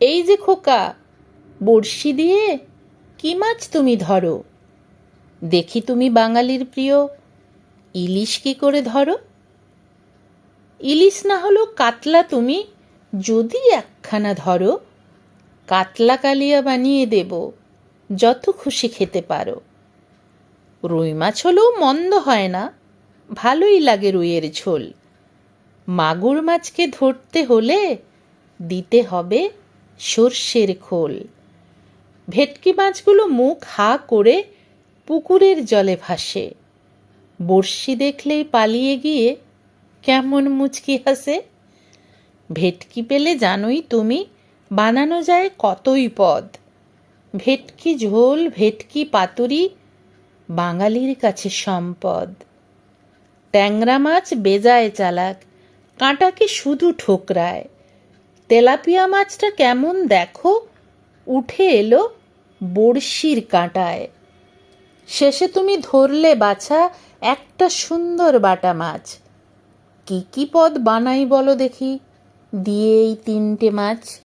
এই যে খোকা, বড়শি দিয়ে কি মাছ তুমি ধরো? দেখি তুমি বাঙালির প্রিয়, ইলিশ কি করে ধরো? ইলিশ না হলো কাতলা তুমি যদি একখানা ধরো, কাতলা কালিয়া বানিয়ে দেব, যত খুশি খেতে পারো। রুই মাছ হলেও মন্দ হয় না, ভালোই লাগে রুইয়ের ঝোল। মাগুর মাছকে ধরতে হলে দিতে হবে সর্ষের খোল। ভেটকি মাছগুলো মুখ হা করে পুকুরের জলে ভাসে। বড়শি দেখলেই পালিয়ে গিয়ে কেমন মুচকি হাসে। ভেটকি পেলে জানোই তুমি বানানো যায় কতই পদ। ভেটকি ঝোল, ভেটকি পাতুরি বাঙালির কাছে সম্পদ। ট্যাংরা মাছ বেজায় চালাক, কাঁটাকে শুধু ঠোকরায়। তেলাপিয়া মাছটা কেমন দেখো? উঠে এলো বড়শির কাঁটায়। শেষে তুমি ধরলে বাছা একটা সুন্দর বাটা মাছ। কি কি পদ বানাই বলো দেখি। দিয়ে এই তিনটে মাছ।